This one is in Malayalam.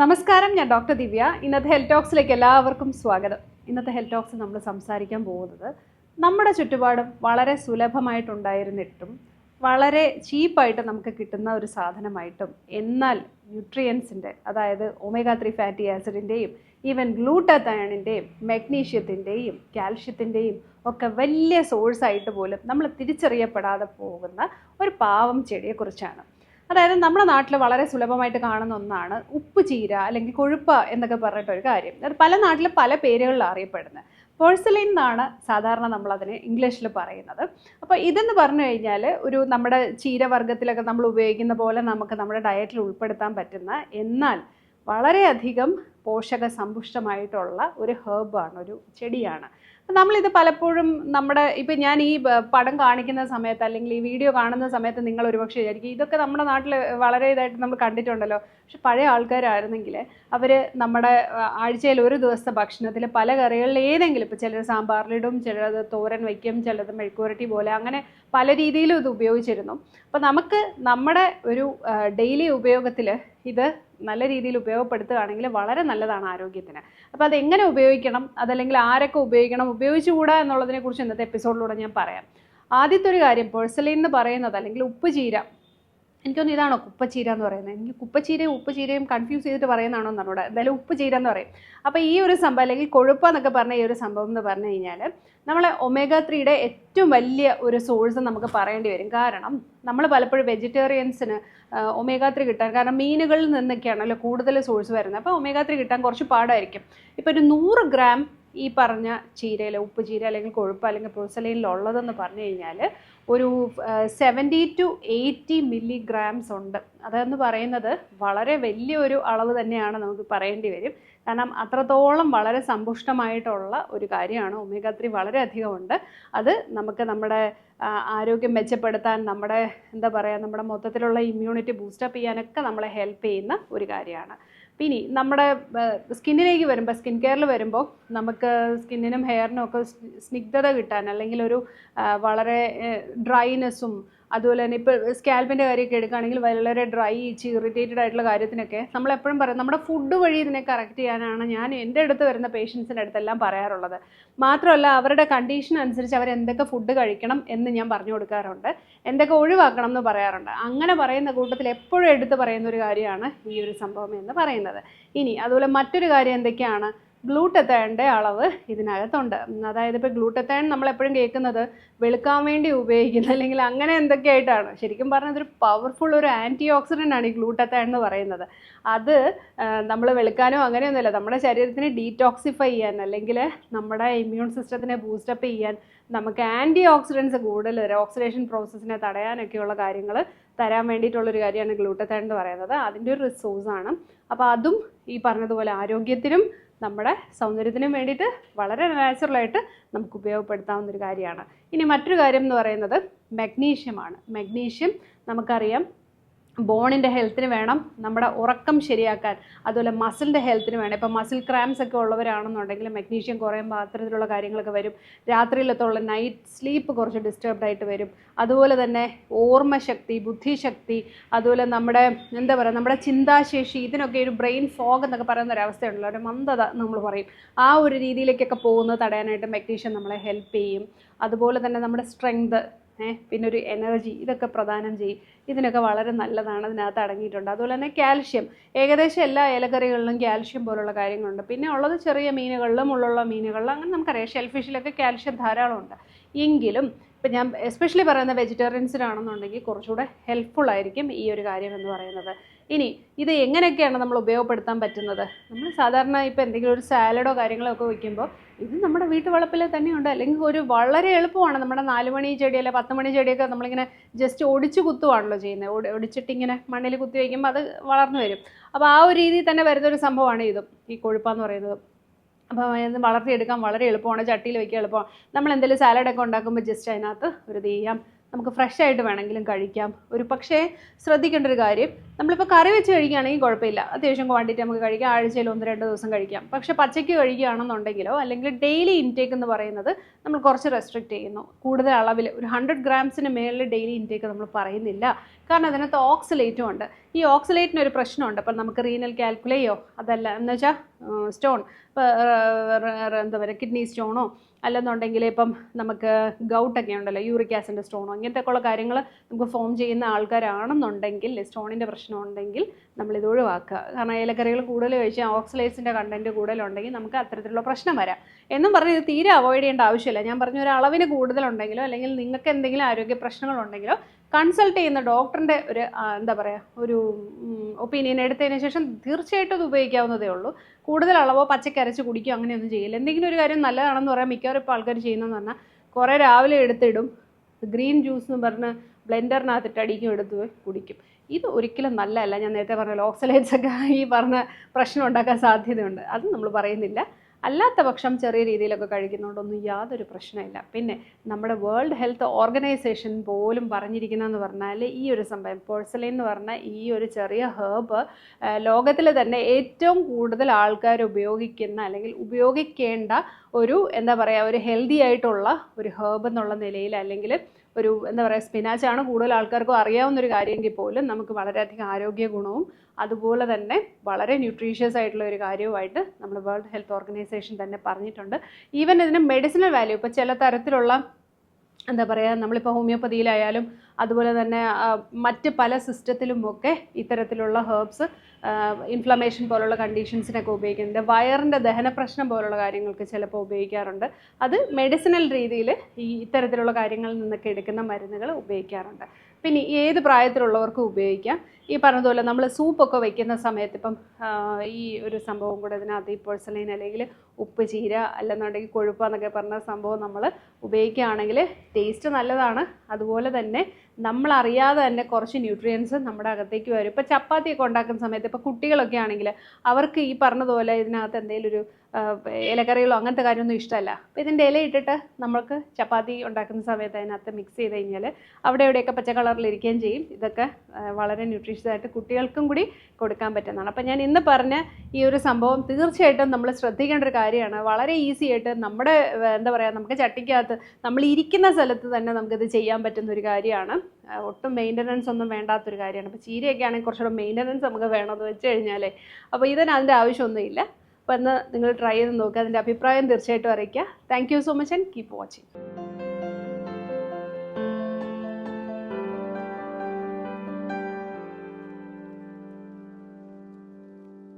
നമസ്കാരം ഞാൻ ഡോക്ടർ ദിവ്യ. ഇന്നത്തെ ഹെൽത്ത് ടോക്സിലേക്ക് എല്ലാവർക്കും സ്വാഗതം. ഇന്നത്തെ ഹെൽത്ത് ടോക്സ് നമ്മൾ സംസാരിക്കാൻ പോകുന്നത് നമ്മുടെ ചുറ്റുപാടും വളരെ സുലഭമായിട്ടുണ്ടായിരുന്നിട്ടും വളരെ ചീപ്പായിട്ട് നമുക്ക് കിട്ടുന്ന ഒരു സാധനമായിട്ടും എന്നാൽ ന്യൂട്രിയൻസിന്റെ അതായത് ഒമേഗ ത്രീ ഫാറ്റി ആസിഡിന്റെയും ഈവൻ ഗ്ലൂട്ടത്തയണിന്റെയും മെഗ്നീഷ്യത്തിന്റെയും കാൽഷ്യത്തിന്റെയും ഒക്കെ വലിയ സോഴ്സായിട്ട് പോലും നമ്മൾ തിരിച്ചറിയപ്പെടാതെ പോകുന്ന ഒരു പാവം ചെടിയെക്കുറിച്ചാണ്. അതായത് നമ്മുടെ നാട്ടിൽ വളരെ സുലഭമായിട്ട് കാണുന്ന ഒന്നാണ് ഉപ്പ് ചീര അല്ലെങ്കിൽ കൊഴുപ്പ് എന്നൊക്കെ പറഞ്ഞിട്ടൊരു കാര്യം. അത് പല നാട്ടിലും പല പേരുകളിൽ അറിയപ്പെടുന്നത്. പേഴ്സലിൻ എന്നാണ് സാധാരണ നമ്മൾ അതിനെ ഇംഗ്ലീഷിൽ പറയുന്നത്. അപ്പോൾ ഇതെന്ന് പറഞ്ഞു കഴിഞ്ഞാൽ ഒരു നമ്മുടെ ചീരവർഗത്തിലൊക്കെ നമ്മൾ ഉപയോഗിക്കുന്ന പോലെ നമുക്ക് നമ്മുടെ ഡയറ്റിൽ ഉൾപ്പെടുത്താൻ പറ്റുന്ന എന്നാൽ വളരെയധികം പോഷക സമ്പുഷ്ടമായിട്ടുള്ള ഒരു ഹേർബാണ് ഒരു ചെടിയാണ്. നമ്മളിത് പലപ്പോഴും നമ്മുടെ ഇപ്പം ഞാൻ ഈ പടം കാണിക്കുന്ന സമയത്ത് അല്ലെങ്കിൽ ഈ വീഡിയോ കാണുന്ന സമയത്ത് നിങ്ങൾ ഒരുപക്ഷെ വിചാരിക്കും ഇതൊക്കെ നമ്മുടെ നാട്ടിൽ വളരെ ഇതായിട്ട് നമ്മൾ കണ്ടിട്ടുണ്ടല്ലോ. പക്ഷെ പഴയ ആൾക്കാരായിരുന്നെങ്കിൽ അവർ നമ്മുടെ ആഴ്ചയിൽ ഒരു ദിവസത്തെ ഭക്ഷണത്തിൽ പല കറികളിൽ ഏതെങ്കിലും ഇപ്പോൾ ചിലർ സാമ്പാറിലിടും ചിലത് തോരൻ വയ്ക്കും ചിലത് മെഴുക്കുവരട്ടി പോലെ അങ്ങനെ പല രീതിയിലും ഇത് ഉപയോഗിച്ചിരുന്നു. അപ്പോൾ നമുക്ക് നമ്മുടെ ഒരു ഡെയിലി ഉപയോഗത്തിൽ ഇത് നല്ല രീതിയിൽ ഉപയോഗപ്പെടുത്തുകയാണെങ്കിൽ വളരെ നല്ലതാണ് ആരോഗ്യത്തിന്. അപ്പോൾ എങ്ങനെ ഉപയോഗിക്കണം? അതല്ലെങ്കിൽ ആരൊക്കെ ഉപയോഗിക്കണം? ഉപയോഗിച്ചുകൂടാ എന്നുള്ളതിനെ കുറിച്ച് ഇന്നത്തെ എപ്പിസോഡിലൂടെ ഞാൻ പറയാം. ആദ്യത്തെ ഒരു കാര്യം പേഴ്സലിൻ എന്ന് പറയുന്നത് അല്ലെങ്കിൽ ഉപ്പ് ചീര എനിക്കൊന്ന് ഇതാണോ കുപ്പച്ചീര എന്ന് പറയുന്നത്? എനിക്ക് കുപ്പച്ചീരയും ഉപ്പുചീരയും കൺഫ്യൂസ് ചെയ്തിട്ട് പറയുന്നതാണോ എന്നോട് എന്തായാലും ഉപ്പ് ചീര എന്ന് പറയും. അപ്പോൾ ഈ ഒരു സംഭവം അല്ലെങ്കിൽ കൊഴുപ്പ് എന്നൊക്കെ പറഞ്ഞ ഈ ഒരു സംഭവം എന്ന് പറഞ്ഞു കഴിഞ്ഞാൽ നമ്മളെ ഒമേഗ ത്രീയുടെ ഏറ്റവും വലിയ ഒരു സോഴ്സ് നമുക്ക് പറയേണ്ടി വരും. കാരണം നമ്മൾ പലപ്പോഴും വെജിറ്റേറിയൻസിന് ഒമേഗ ത്രീ കിട്ടാൻ കാരണം മീനുകളിൽ നിന്നൊക്കെയാണല്ലോ കൂടുതൽ സോഴ്സ് വരുന്നത്. അപ്പോൾ ഒമേഗ ത്രീ കിട്ടാൻ കുറച്ച് പാടായിരിക്കും. ഇപ്പോൾ ഒരു നൂറ് ഗ്രാം ഈ പറഞ്ഞ ചീരയിൽ ഉപ്പ് ചീര അല്ലെങ്കിൽ കൊഴുപ്പ് അല്ലെങ്കിൽ പുഴുസലയിലുള്ളതെന്ന് പറഞ്ഞു കഴിഞ്ഞാൽ ഒരു സെവന്റി ടു എയ്റ്റി മില്ലിഗ്രാംസ് ഉണ്ട്. അതെന്ന് പറയുന്നത് വളരെ വലിയൊരു അളവ് തന്നെയാണ് നമുക്ക് പറയേണ്ടി വരും. കാരണം അത്രത്തോളം വളരെ സമ്പുഷ്ടമായിട്ടുള്ള ഒരു കാര്യമാണ്. ഒമേഗ ത്രീ വളരെയധികം ഉണ്ട്. അത് നമുക്ക് നമ്മുടെ ആരോഗ്യം മെച്ചപ്പെടുത്താൻ നമ്മുടെ എന്താ പറയുക നമ്മുടെ മൊത്തത്തിലുള്ള ഇമ്മ്യൂണിറ്റി ബൂസ്റ്റപ്പ് ചെയ്യാനൊക്കെ നമ്മളെ ഹെൽപ്പ് ചെയ്യുന്ന ഒരു കാര്യമാണ്. പിന്നെ നമ്മുടെ സ്കിന്നിലേക്ക് വരുമ്പോൾ സ്കിൻ കെയറിൽ വരുമ്പോൾ നമുക്ക് സ്കിന്നിനും ഹെയറിനും ഒക്കെ സ്നിഗ്ധത കിട്ടാൻ അല്ലെങ്കിൽ ഒരു വളരെ ഡ്രൈനെസ്സും അതുപോലെ തന്നെ ഇപ്പോൾ സ്കാൽപ്പിന്റെ കാര്യമൊക്കെ എടുക്കുകയാണെങ്കിൽ വളരെ ഡ്രൈ ഇച്ച് ഇറിറ്റേറ്റഡ് ആയിട്ടുള്ള കാര്യത്തിനൊക്കെ നമ്മൾ എപ്പോഴും പറയും നമ്മുടെ ഫുഡ് വഴി ഇതിനെ കറക്റ്റ് ചെയ്യാനാണ് ഞാൻ എന്റെ അടുത്ത് വരുന്ന പേഷ്യൻസിന്റെ അടുത്തെല്ലാം പറയാറുള്ളത്. മാത്രമല്ല അവരുടെ കണ്ടീഷൻ അനുസരിച്ച് അവർ എന്തൊക്കെ ഫുഡ് കഴിക്കണം എന്ന് ഞാൻ പറഞ്ഞു കൊടുക്കാറുണ്ട്. എന്തൊക്കെ ഒഴിവാക്കണം എന്ന് പറയാറുണ്ട്. അങ്ങനെ പറയുന്ന കൂട്ടത്തിൽ എപ്പോഴും എടുത്ത് പറയുന്ന ഒരു കാര്യമാണ് ഈ ഒരു സംഭവം എന്ന് പറയുന്നത്. ഇനി അതുപോലെ മറ്റൊരു കാര്യം എന്തൊക്കെയാണ്? ഗ്ലൂട്ടത്തേണിന്റെ അളവ് ഇതിനകത്തുണ്ട്. അതായത് ഇപ്പോൾ ഗ്ലൂട്ടത്തേൺ നമ്മൾ എപ്പോഴും കേൾക്കുന്നത് വെളുക്കാൻ വേണ്ടി ഉപയോഗിക്കുന്നത് അല്ലെങ്കിൽ അങ്ങനെ എന്തൊക്കെയായിട്ടാണ്. ശരിക്കും പറഞ്ഞാൽ ഇതൊരു പവർഫുൾ ഒരു ആന്റി ഓക്സിഡന്റ് ആണ് ഈ ഗ്ലൂട്ടത്തേൺ എന്ന് പറയുന്നത്. അത് നമ്മൾ വെളുക്കാനോ അങ്ങനെയൊന്നുമില്ല നമ്മുടെ ശരീരത്തിനെ ഡീറ്റോക്സിഫൈ ചെയ്യാൻ അല്ലെങ്കിൽ നമ്മുടെ ഇമ്മ്യൂൺ സിസ്റ്റത്തിനെ ബൂസ്റ്റപ്പ് ചെയ്യാൻ നമുക്ക് ആന്റി ഓക്സിഡൻസ് കൂടുതൽ തരാം ഓക്സിഡേഷൻ പ്രോസസ്സിനെ തടയാനൊക്കെയുള്ള കാര്യങ്ങൾ തരാൻ വേണ്ടിയിട്ടുള്ളൊരു കാര്യമാണ് ഗ്ലൂട്ടത്തേൺ എന്ന് പറയുന്നത്. അതിന്റെ ഒരു റിസോഴ്സാണ് അപ്പോൾ അതും ഈ പറഞ്ഞതുപോലെ ആരോഗ്യത്തിനും നമ്മുടെ സൗന്ദര്യത്തിനും വേണ്ടിയിട്ട് വളരെ നാച്ചുറലായിട്ട് നമുക്ക് ഉപയോഗപ്പെടുത്താവുന്ന ഒരു കാര്യമാണ്. ഇനി മറ്റൊരു കാര്യം എന്ന് പറയുന്നത് മഗ്നീഷ്യമാണ് മഗ്നീഷ്യം നമുക്കറിയാം ബോണിന്റെ ഹെൽത്തിന് വേണം നമ്മുടെ ഉറക്കം ശരിയാക്കാൻ അതുപോലെ മസിലിന്റെ ഹെൽത്തിന് വേണം. ഇപ്പോൾ മസിൽ ക്രാംസ് ഒക്കെ ഉള്ളവരാണെന്നുണ്ടെങ്കിൽ മഗ്നീഷ്യം കുറയുമ്പോൾ അത്തരത്തിലുള്ള കാര്യങ്ങളൊക്കെ വരും. രാത്രിയിലത്തുള്ള നൈറ്റ് സ്ലീപ്പ് കുറച്ച് ഡിസ്റ്റർബ്ഡ് ആയിട്ട് വരും. അതുപോലെ തന്നെ ഓർമ്മശക്തി ബുദ്ധിശക്തി അതുപോലെ നമ്മുടെ എന്താ പറയുക നമ്മുടെ ചിന്താശേഷി ഇതിനൊക്കെ ഒരു ബ്രെയിൻ ഫോഗ് എന്നൊക്കെ പറയുന്ന ഒരു അവസ്ഥയുണ്ടല്ലോ. ഒരു മന്ദത നമ്മൾ പറയും. ആ ഒരു രീതിയിലേക്കൊക്കെ പോകുന്നത് തടയാനായിട്ട് മഗ്നീഷ്യം നമ്മളെ ഹെൽപ്പ് ചെയ്യും. അതുപോലെ തന്നെ നമ്മുടെ സ്ട്രെങ്ത് പിന്നെ ഒരു എനർജി ഇതൊക്കെ പ്രദാനം ചെയ്യും. ഇതിനൊക്കെ വളരെ നല്ലതാണ് ഇതിനകത്ത് അടങ്ങിയിട്ടുണ്ട്. അതുപോലെ തന്നെ കാൽഷ്യം ഏകദേശം എല്ലാ ഇലക്കറികളിലും കാൽഷ്യം പോലുള്ള കാര്യങ്ങളുണ്ട്. പിന്നെ ഉള്ളത് ചെറിയ മീനുകളിലും ഉള്ളുള്ള മീനുകളിലും അങ്ങനെ നമുക്കറിയാം. ഷെൽഫിഷിലൊക്കെ കാൽഷ്യം ധാരാളമുണ്ട്. എങ്കിലും ഇപ്പം ഞാൻ എസ്പെഷ്യലി പറയുന്ന വെജിറ്റേറിയൻസിനാണെന്നുണ്ടെങ്കിൽ കുറച്ചുകൂടെ ഹെൽപ്ഫുൾ ആയിരിക്കും ഈ ഒരു കാര്യം എന്ന് പറയുന്നത്. ഇനി ഇത് എങ്ങനെയൊക്കെയാണ് നമ്മൾ ഉപയോഗപ്പെടുത്താൻ പറ്റുന്നത്? നമ്മൾ സാധാരണ ഇപ്പോൾ എന്തെങ്കിലും ഒരു സാലഡോ കാര്യങ്ങളോ ഒക്കെ വയ്ക്കുമ്പോൾ ഇത് നമ്മുടെ വീട്ടുവളപ്പിൽ തന്നെയുണ്ട്. അല്ലെങ്കിൽ ഒരു വളരെ എളുപ്പമാണ് നമ്മുടെ നാല് മണി ചെടി അല്ലെ പത്ത് മണി ചെടിയൊക്കെ നമ്മളിങ്ങനെ ജസ്റ്റ് ഒടിച്ച് കുത്തുവാണല്ലോ ചെയ്യുന്നത്. ഒടി- ഒടിച്ചിട്ട് ഇങ്ങനെ മണ്ണിൽ കുത്തി വയ്ക്കുമ്പോൾ അത് വളർന്നു വരും. അപ്പോൾ ആ ഒരു രീതിയിൽ തന്നെ വരുന്നൊരു സംഭവമാണ് ഇതും. ഈ കൊഴുപ്പാന്ന് പറയുന്നത്. അപ്പോൾ ഇത് വളർത്തിയെടുക്കാൻ വളരെ എളുപ്പമാണ്. ചട്ടിയിൽ വയ്ക്കാൻ എളുപ്പമാണ്. നമ്മൾ എന്തെങ്കിലും സാലഡൊക്കെ ഉണ്ടാക്കുമ്പോൾ ജസ്റ്റ് അതിനകത്ത് ഒരു ഇത് നമുക്ക് ഫ്രഷ് ആയിട്ട് വേണമെങ്കിലും കഴിക്കാം. ഒരു പക്ഷേ ശ്രദ്ധിക്കേണ്ട ഒരു കാര്യം നമ്മളിപ്പോൾ കറി വെച്ച് കഴിക്കുകയാണെങ്കിൽ കുഴപ്പമില്ല. അത്യാവശ്യം ക്വാണ്ടിറ്റി നമുക്ക് കഴിക്കാം. ആഴ്ചയിൽ ഒന്ന് രണ്ട് ദിവസം കഴിക്കാം. പക്ഷേ പച്ചയ്ക്ക് കഴിക്കുകയാണെന്നുണ്ടെങ്കിലോ അല്ലെങ്കിൽ ഡെയിലി ഇൻടേക്ക് എന്ന് പറയുന്നത് നമ്മൾ കുറച്ച് റെസ്ട്രിക്റ്റ് ചെയ്യുന്നു. കൂടുതൽ അളവിൽ ഒരു ഹൺഡ്രഡ് ഗ്രാംസിന് മേളിൽ ഡെയിലി ഇൻടേക്ക് നമ്മൾ പറയുന്നില്ല. കാരണം അതിനകത്ത് ഓക്സലേറ്റും ഉണ്ട്. ഈ ഓക്സലേറ്റിന് ഒരു പ്രശ്നമുണ്ട്. അപ്പം നമുക്ക് റീനൽ കാൽക്കുലേയോ അതല്ല എന്ന് വെച്ചാൽ സ്റ്റോൺ എന്താ പറയുക കിഡ്നി സ്റ്റോണോ അല്ലെന്നുണ്ടെങ്കിൽ ഇപ്പം നമുക്ക് ഗൗട്ടൊക്കെ ഉണ്ടല്ലോ യൂറിക് ആസിഡ് സ്റ്റോണോ ഇങ്ങനത്തെ ഉള്ള കാര്യങ്ങൾ നമുക്ക് ഫോം ചെയ്യുന്ന ആൾക്കാരാണെന്നുണ്ടെങ്കിൽ സ്റ്റോണിന്റെ പ്രശ്നം ഉണ്ടെങ്കിൽ നമ്മളിത് ഒഴിവാക്കുക. കാരണം ഇലക്കറികൾ കൂടുതൽ കഴിച്ചാൽ ഓക്സലേറ്റ്സിന്റെ കണ്ടന്റ് കൂടുതലുണ്ടെങ്കിൽ നമുക്ക് അത്തരത്തിലുള്ള പ്രശ്നം വരാം. എന്നും പറഞ്ഞ് ഇത് തീരെ അവോയ്ഡ് ചെയ്യേണ്ട ആവശ്യമില്ല. ഞാൻ പറഞ്ഞ ഒരു അളവിന് കൂടുതലുണ്ടെങ്കിലോ അല്ലെങ്കിൽ നിങ്ങൾക്ക് എന്തെങ്കിലും ആരോഗ്യ പ്രശ്നങ്ങളുണ്ടെങ്കിലോ കൺസൾട്ട് ചെയ്യുന്ന ഡോക്ടറിന്റെ ഒരു എന്താ പറയുക ഒരു ഒപ്പീനിയൻ എടുത്തതിന് ശേഷം തീർച്ചയായിട്ടും അത് ഉപയോഗിക്കാവുന്നതേ ഉള്ളൂ. കൂടുതൽ അളവോ പച്ചക്കരച്ച് കുടിക്കുകയോ അങ്ങനെയൊന്നും ചെയ്യില്ല. എന്തെങ്കിലും ഒരു കാര്യം നല്ലതാണെന്ന് പറയാൻ മിക്കവാറും ഇപ്പോൾ ആൾക്കാർ ചെയ്യുന്നതെന്ന് പറഞ്ഞാൽ കുറേ രാവിലെ എടുത്തിടും. ഗ്രീൻ ജ്യൂസ് എന്ന് പറഞ്ഞ് ബ്ലെൻഡറിനകത്തിട്ട് അടിക്കും എടുത്ത് കുടിക്കും. ഇത് ഒരിക്കലും നല്ലതല്ല. ഞാൻ നേരത്തെ പറഞ്ഞ ഓക്സലേറ്റ്സ് ഒക്കെ ഈ പറഞ്ഞ പ്രശ്നം ഉണ്ടാക്കാൻ സാധ്യതയുണ്ട്. അത് നമ്മൾ പറയുന്നില്ല. അല്ലാത്ത പക്ഷം ചെറിയ രീതിയിലൊക്കെ കഴിക്കുന്നതുകൊണ്ടൊന്നും യാതൊരു പ്രശ്നമില്ല. പിന്നെ നമ്മുടെ വേൾഡ് ഹെൽത്ത് ഓർഗനൈസേഷൻ പോലും പറഞ്ഞിരിക്കുന്നതെന്ന് പറഞ്ഞാൽ ഈ ഒരു സംഭവം പോഴ്സലിൻ എന്ന് പറഞ്ഞ ഈ ഒരു ചെറിയ ഹേർബ് ലോകത്തിൽ തന്നെ ഏറ്റവും കൂടുതൽ ആൾക്കാർ ഉപയോഗിക്കുന്ന അല്ലെങ്കിൽ ഉപയോഗിക്കേണ്ട ഒരു എന്താ പറയുക ഒരു ഹെൽത്തി ആയിട്ടുള്ള ഒരു ഹേർബ് എന്നുള്ള നിലയിൽ അല്ലെങ്കിൽ ഒരു എന്താ പറയുക സ്പിനാച്ചാണ് കൂടുതൽ ആൾക്കാർക്കും അറിയാവുന്ന ഒരു കാര്യമെങ്കിൽ പോലും നമുക്ക് വളരെയധികം ആരോഗ്യ ഗുണവും അതുപോലെ തന്നെ വളരെ ന്യൂട്രീഷ്യസ് ആയിട്ടുള്ള ഒരു കാര്യവുമായിട്ട് നമ്മൾ വേൾഡ് ഹെൽത്ത് ഓർഗനൈസേഷൻ തന്നെ പറഞ്ഞിട്ടുണ്ട്. ഈവൻ ഇതിന് മെഡിസിനൽ വാല്യൂ ഇപ്പോൾ ചില തരത്തിലുള്ള എന്താ പറയുക നമ്മളിപ്പോൾ ഹോമിയോപ്പതിയിലായാലും അതുപോലെ തന്നെ മറ്റ് പല സിസ്റ്റത്തിലുമൊക്കെ ഇത്തരത്തിലുള്ള ഹേർബ്സ് ഇൻഫ്ലമേഷൻ പോലുള്ള കണ്ടീഷൻസിനൊക്കെ ഉപയോഗിക്കുന്നുണ്ട്. വയറിന്റെ ദഹന പ്രശ്നം പോലുള്ള കാര്യങ്ങൾക്ക് ചിലപ്പോൾ ഉപയോഗിക്കാറുണ്ട്. അത് മെഡിസിനൽ രീതിയിൽ ഈ ഇത്തരത്തിലുള്ള കാര്യങ്ങളിൽ നിന്നൊക്കെ എടുക്കുന്ന മരുന്നുകൾ ഉപയോഗിക്കാറുണ്ട്. പിന്നെ ഏത് പ്രായത്തിലുള്ളവർക്കും ഉപയോഗിക്കാം. ഈ പറഞ്ഞതുപോലെ നമ്മൾ സൂപ്പൊക്കെ വയ്ക്കുന്ന സമയത്ത് ഇപ്പം ഈ ഒരു സംഭവം കൂടെ ഇതിനകത്ത് ഈ പൊഴ്സലൈൻ അല്ലെങ്കിൽ ഉപ്പ് ചീര അല്ലെന്നുണ്ടെങ്കിൽ കൊഴുപ്പ് എന്നൊക്കെ പറഞ്ഞ സംഭവം നമ്മൾ ഉപയോഗിക്കുകയാണെങ്കിൽ ടേസ്റ്റ് നല്ലതാണ്. അതുപോലെ തന്നെ നമ്മൾ അറിയാതെ തന്നെ കുറച്ച് ന്യൂട്രിയൻസ് നമ്മുടെ അകത്തേക്ക് വരും. ഇപ്പോൾ ചപ്പാത്തിയൊക്കെ ഉണ്ടാക്കുന്ന സമയത്ത് ഇപ്പോൾ കുട്ടികളൊക്കെ ആണെങ്കിൽ അവർക്ക് ഈ പറഞ്ഞതുപോലെ ഇതിനകത്ത് എന്തെങ്കിലും ഒരു ഇലക്കറികളോ അങ്ങനത്തെ കാര്യമൊന്നും ഇഷ്ടമല്ല. അപ്പോൾ ഇതിന്റെ ഇല ഇട്ടിട്ട് നമ്മൾക്ക് ചപ്പാത്തി ഉണ്ടാക്കുന്ന സമയത്ത് അതിനകത്ത് മിക്സ് ചെയ്ത് കഴിഞ്ഞാൽ അവിടെ എവിടെയൊക്കെ പച്ച കളറിൽ ഇരിക്കുകയും ചെയ്യും. ഇതൊക്കെ വളരെ ന്യൂട്രീഷ്യസ് ആയിട്ട് കുട്ടികൾക്കും കൂടി കൊടുക്കാൻ പറ്റുന്നതാണ്. അപ്പോൾ ഞാൻ ഇന്ന് പറഞ്ഞ ഈ ഒരു സംഭവം തീർച്ചയായിട്ടും നമ്മൾ ശ്രദ്ധിക്കേണ്ട ഒരു കാര്യമാണ്. വളരെ ഈസി ആയിട്ട് നമ്മുടെ എന്താ പറയുക നമുക്ക് ചട്ടിക്കകത്ത് നമ്മൾ ഇരിക്കുന്ന സ്ഥലത്ത് തന്നെ നമുക്കിത് ചെയ്യാൻ പറ്റുന്ന ഒരു കാര്യമാണ്. ഒട്ടും മെയിന്റനൻസ് ഒന്നും വേണ്ടാത്തൊരു കാര്യമാണ്. അപ്പോൾ ചീരയൊക്കെ ആണെങ്കിൽ കുറച്ചുകൂടെ മെയിന്റനൻസ് നമുക്ക് വേണമെന്ന് വെച്ച് കഴിഞ്ഞാലേ. അപ്പോൾ ഇതിന് അതിന്റെ ആവശ്യമൊന്നുമില്ല. അപ്പോൾ ഇന്ന് നിങ്ങൾ ട്രൈ ചെയ്ത് നോക്കുക അതിന്റെ അഭിപ്രായം തീർച്ചയായിട്ടും അറിയിക്കുക. Thank so much and keep watching